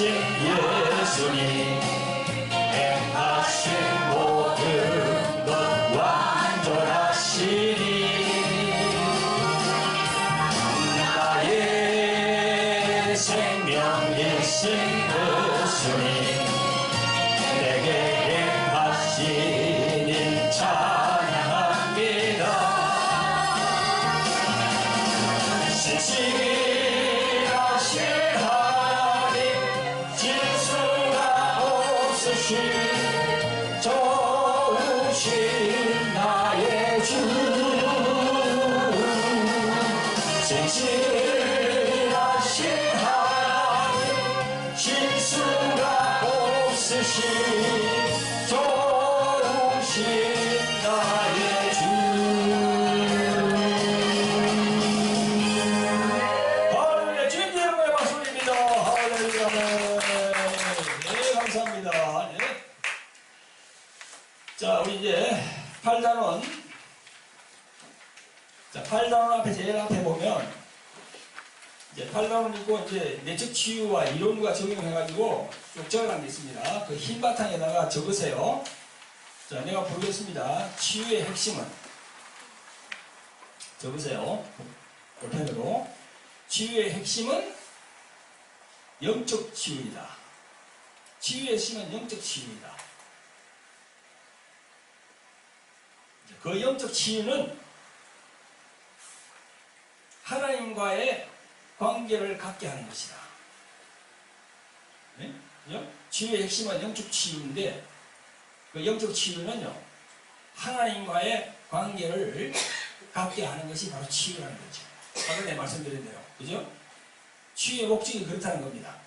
信耶稣你。 없으신 8단원 있고 이제 내적 치유와 이론과 적용해가지고 쭉 적어놓은 게 있습니다. 그 흰 바탕에다가 적으세요. 자 내가 부르겠습니다. 치유의 핵심은? 적으세요. 볼펜으로. 치유의 핵심은 영적 치유이다. 치유의 핵심은 영적 치유이다. 그 영적 치유는 하나님과의 관계를 갖게 하는 것이다. 네? 그죠? 치유의 핵심은 영적 치유인데 그 영적 치유는요 하나님과의 관계를 갖게 하는 것이 바로 치유라는 거죠. 아까 내 말씀드린 대로 그죠? 치유의 목적이 그렇다는 겁니다.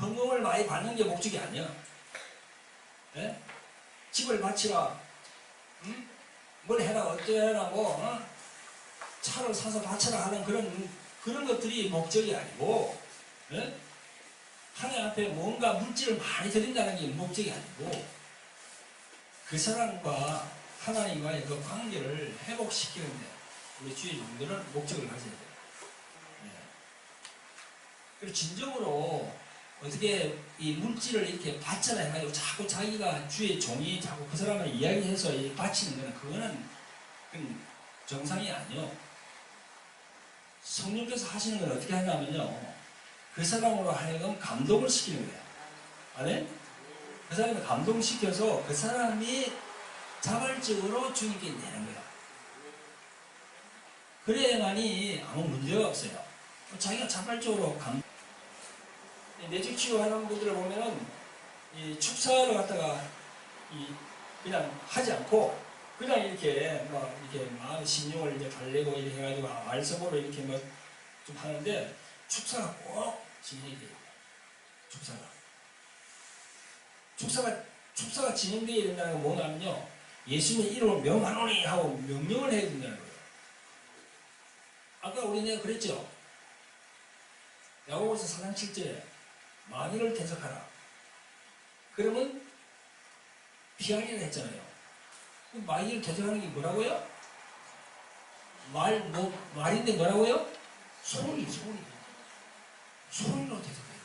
헌금을 많이 받는 게 목적이 아니야. 예? 집을 바치라, 응? 뭘 해라, 어쩌해라, 뭐, 어? 차를 사서 바쳐라 하는 그런, 그런 것들이 목적이 아니고, 예? 하나님 앞에 뭔가 물질을 많이 드린다는 게 목적이 아니고, 그 사람과 하나님과의 그 관계를 회복시키는 데, 우리 주의 종들은 목적을 가져야 돼요. 예. 그리고 진정으로 어떻게 이 물질을 이렇게 바쳐라 해가지고 자꾸 자기가 주의 종이 자꾸 그 사람을 이야기해서 이 바치는 거는 그거는 정상이 아니요. 성령께서 하시는 건 어떻게 하냐면요. 그 사람으로 하여금 감동을 시키는 거예요. 아네? 그 사람을 감동시켜서 그 사람이 자발적으로 주님께 내는 거야. 그래야만이 아무 문제가 없어요. 자기가 자발적으로 감, 내적 치유하는 분들을 보면은 이 축사를 갖다가 이 그냥 하지 않고 그냥 이렇게 막 이렇게 마음 신용을 이제 달래고 이렇게 해가지고 말씀으로 이렇게 뭐좀 하는데 축사가 꼭 진행이 돼요. 축사가. 축사가 축사가 진행되어야 된다는 건 뭐냐면요. 예수님의 이름을 명하노니 하고 명령을 해야 된다는 거예요. 아까 우리 내가 그랬죠. 야고보서 4장 7절에 마귀를 대적하라. 그러면 피하리라 했잖아요. 마귀를 대적하는 게 뭐라고요? 말, 뭐, 말인데 뭐라고요? 소리, 소리. 소리로 대적해요.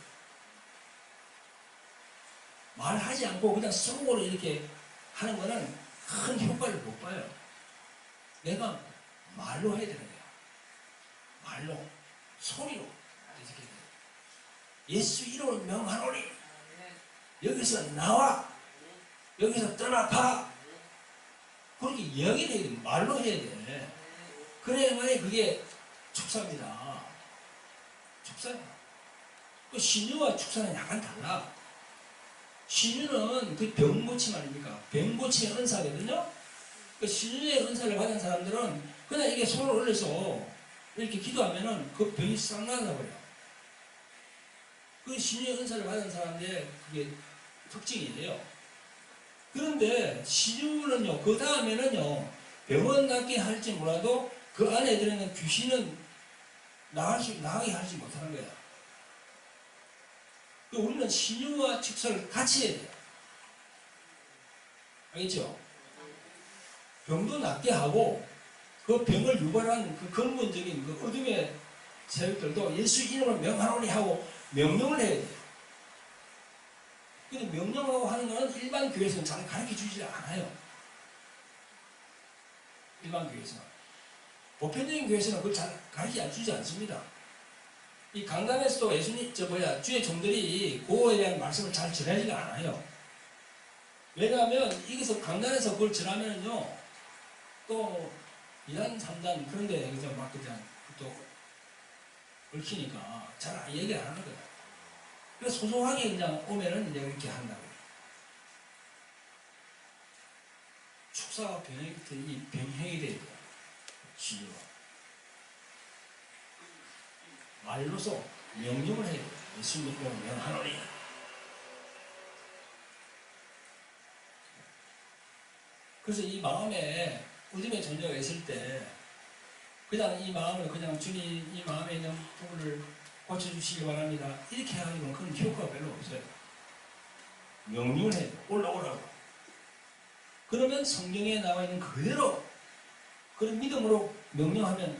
말하지 않고 그냥 속으로 이렇게 하는 거는 큰 효과를 못 봐요. 내가 말로 해야 되는 거야. 말로, 소리로 대적해야 돼요. 예수 이름을 명하노니 여기서 나와 여기서 떠나가 그렇게 이야기를 해야 돼 말로 해야 돼. 그래야만이 그게 축사입니다. 축사야. 그 신유와 축사는 약간 달라. 신유는 그 병고침 아닙니까? 병고침의 은사거든요. 그 신유의 은사를 받은 사람들은 그냥 이게 손을 올려서 이렇게 기도하면은 그 병이 싹 나가버려 그 신유의 은사를 받은 사람들의 그게 특징이에요. 그런데 신유는요, 그 다음에는요, 병원 낫게 할지 몰라도 그 안에 들어있는 귀신은 나가시, 나가게 하지 못하는 거야. 그 우리는 신유와 축사를 같이 해야 돼요. 알겠죠? 병도 낫게 하고 그 병을 유발한 그 근본적인 그 어둠의 세력들도 예수 이름을 명하노니 하고 명령을 해야 돼요. 명령하고 하는 거는 일반 교회에서는 잘 가르쳐 주지 않아요. 일반 교회에서는. 보편적인 교회에서는 그걸 잘 가르쳐 주지 않습니다. 이 강단에서도 예수님 저 뭐야 주의 종들이 그거에 대한 말씀을 잘 전하지가 않아요. 왜냐하면 여기서 강단에서 그걸 전하면요 또 2단 3단 그런데 그저 막 그냥 또 얽히니까 잘 얘기 안 하는 거야. 그래서 소소하게 그냥 오면은 이제 이렇게 한다고. 축사가 변형이 이 변형이 돼야 돼요. 진료가. 말로서 명령을 해야 돼요. 예수님 명하노니. 그래서 이 마음에 어둠의 존재가 있을 때 그냥 이 마음을 그냥 주님 이 마음에 있는 부분을 고쳐주시기 바랍니다. 이렇게 하면 그런 효과가 별로 없어요. 명령을 해요. 올라오라고. 그러면 성경에 나와 있는 그대로 그런 믿음으로 명령하면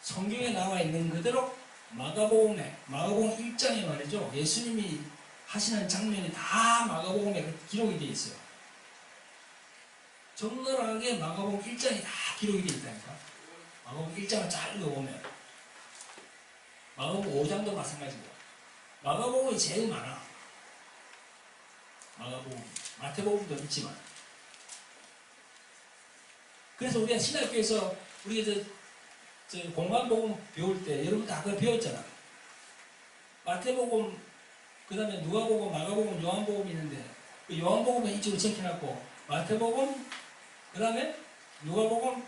성경에 나와 있는 그대로 마가복음에 마가복음 1장에 말이죠. 예수님이 하시는 장면이 다 마가복음에 기록이 되어 있어요. 적나라하게 마가복음 1장이 다 기록이 되어 있다니까. 마가복음 1장을 잘 읽어보면 마가복음 5장도 마찬가지고 마가복음이 제일 많아. 마가복음, 마태복음도 있지만 그래서 우리가 신학교에서 저, 저 공간복음 배울 때 여러분 다 그거 배웠잖아. 마태복음, 그 다음에 누가복음, 마가복음, 요한복음이 있는데 그 요한복음은 이쪽으로 적혀놨고 마태복음, 그 다음에 누가복음,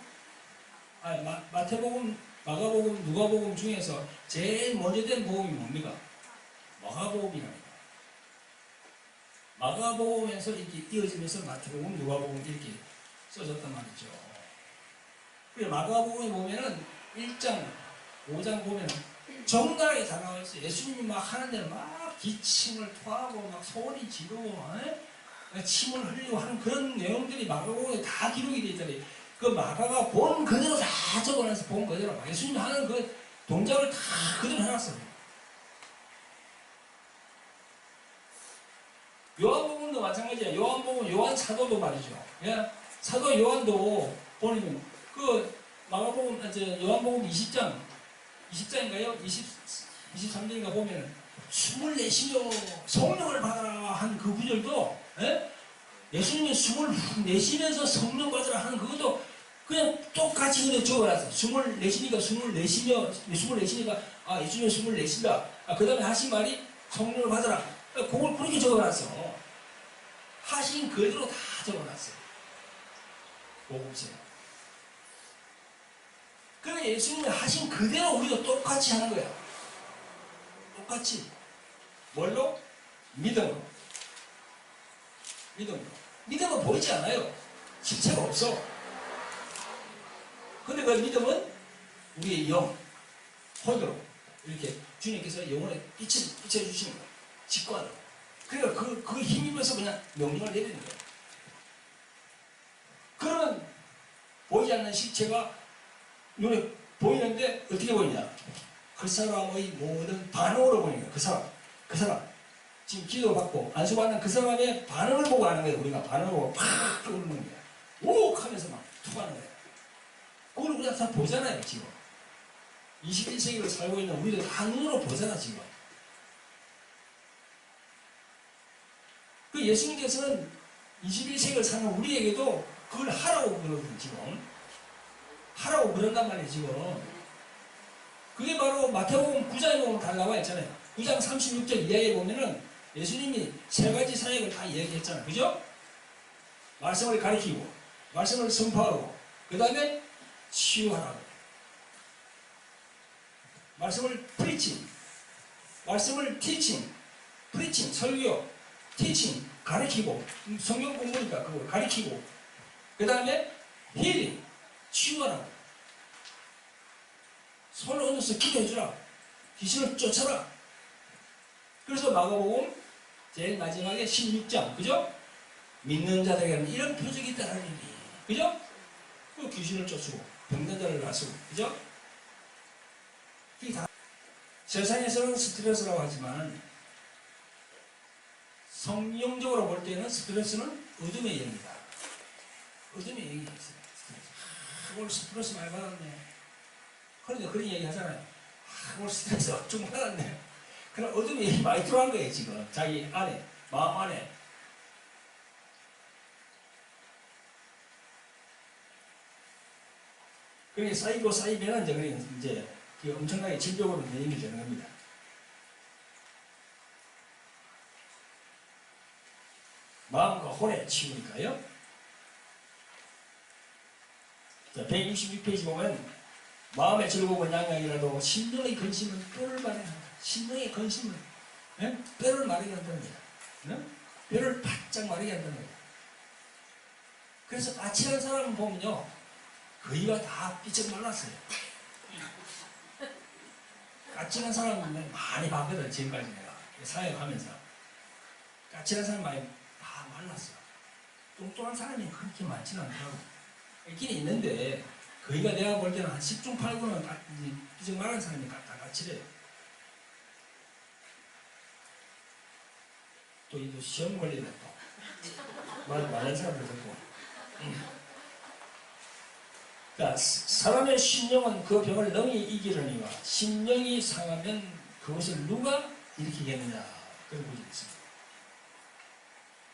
아 마, 마태복음, 마가복음, 누가복음 중에서 제일 먼저 된 복음이 뭡니까? 마가복음이라니까. 마가복음에서 이렇게 이어지면서 마태복음, 누가복음 이렇게 써졌단 말이죠. 마가복음에 보면은 1장, 5장 보면은 정나라하게 다 나와 있어요. 예수님이 막 하는 데는 막 기침을 토하고 막 소리 지르고 에? 침을 흘리고 하는 그런 내용들이 마가복음에 다 기록이 되어 있잖아요. 그 마가가 본 그대로 다 적어놔서 본 그대로 예수님이 하는 그 동작을 다 그대로 해놨어요. 요한복음도 마찬가지야. 요한복음, 요한 사도도 말이죠. 예? 사도 요한도 보면 그 마가복음, 아, 저 요한복음 20장, 20장인가요? 20, 23장인가 보면 숨을 내쉬며 성령을 받아라 한 그 구절도 예? 예수님이 숨을 내쉬면서 성령 받으라 하는 그것도 그냥 똑같이 그냥 적어놨어. 숨을 내쉬니까 숨을 내쉬며 숨을 내쉬니까 아 예수님이 숨을 내쉰다. 아, 그 다음에 하신 말이 성령을 받으라. 아, 그걸 그렇게 적어놨어. 하신 그대로 다 적어놨어요. 복음서. 그래 예수님이 하신 그대로 우리도 똑같이 하는 거야. 똑같이. 뭘로? 믿음으로. 믿음으로. 믿음은 보이지 않아요. 실체가 없어. 근데 그 믿음은 우리의 영, 혼으로 이렇게 주님께서 영혼에 빛을 비춰주시는 거예요. 직관으로. 그러니까 그, 그 힘이면서 그냥 명령을 내리는 거예요. 그러면 보이지 않는 실체가 눈에 보이는데 어떻게 보이냐? 그 사람의 모든 반응으로 보이는 거예요. 그 사람. 그 사람. 지금 기도 받고 안수받는 그 사람의 반응을 보고 하는 거예요. 우리가 반응을 보고 팍 떠오르는 거예요. 오! 하면서 막 툭하는 거예요. 그걸 우리가 다 보잖아요, 지금. 21세기를 살고 있는 우리도 다 눈으로 보잖아, 지금. 그 예수님께서는 21세기를 사는 우리에게도 그걸 하라고 그러거든요, 지금. 하라고 그런단 말이에요, 지금. 그게 바로 마태복음 9장에 보면 다 나와 있잖아요. 9장 36절 이하에 보면은 예수님이 세 가지 사역을 다 얘기했잖아요. 그죠? 말씀을 가리키고, 말씀을 선포하고, 그 다음에 치유하라고. 말씀을 프리칭, 말씀을 티칭, 프리칭, 설교, 티칭, 가리키고, 성경 공부니까 그걸 가리키고, 그 다음에 힐링, 치유하라고. 손을 얹어서 기도해주라. 귀신을 쫓아라. 그래서 마가복음 제일 마지막에 16장, 그죠? 믿는 자들에게는 이런 표적이 있다는. 그죠? 그 귀신을 쫓고, 병든 자를 낫고, 그죠? 다 세상에서는 스트레스라고 하지만 성령적으로 볼 때는 스트레스는 어둠의 영이다. 어둠의 있어요. 스트레스. 아, 오늘 스트레스 많이 받았네. 그런데 그런 얘기 하잖아요. 아, 오늘 스트레스 엄청 받았네. 그런 어둠이 많이 들어간 거예요, 지금. 자기 안에, 마음 안에. 그게 쌓이고 쌓이면 이제, 그게 이제 그 엄청나게 질병으로 변형이 되는 겁니다. 마음과 혼의 치유니까요. 자, 166페이지 보면 마음의 즐거움은 양양이라도 심령의 근심은 뼈를 마련한다. 심령의 근심은 예? 뼈를 마르게 한답니다. 예? 뼈를 바짝 마르게 한다는 거예요. 그래서 까칠한 사람을 보면요. 거의가 다 삐쩍 말랐어요. 까칠한 사람은 많이 봤거든, 지금까지 내가. 사역하면서. 까칠한 사람 많이 다 말랐어. 뚱뚱한 사람이 그렇게 많지는 않더라고. 있긴 있는데, 거의가 내가 볼 때는 한 10중 8구는 다, 이제 삐쩍 말한 사람이 다, 다 까칠해요. 또 이거 시험 걸리네 또. 말, 말하는 사람들 듣고. 그러니까 사람의 심령은 그 병을 능히 이기려니와 심령이 상하면 그것을 누가 일으키겠느냐 그런 구절이 있습니다.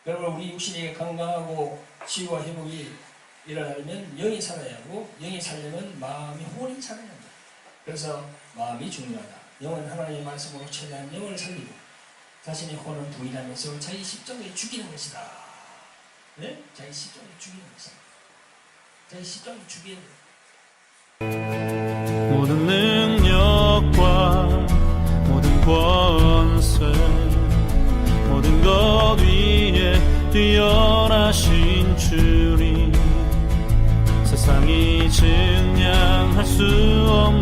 여러분 우리 육신이 건강하고 치유와 회복이 일어나려면 영이 살아야 하고 영이 살려면 마음이 혼이 살아야 한다. 그래서 마음이 중요하다. 영은 하나님의 말씀으로 최대한 영을 살리고 자신의 혼은 부인하면서 자기 십정에 죽이는 것이다. 네? 자기 십정에 죽이는 것이다. 자기 십정에 죽이는 것. 모든 능력과 모든 권세 모든 것 위에 뛰어나신 주님 세상이 증량할 수 없는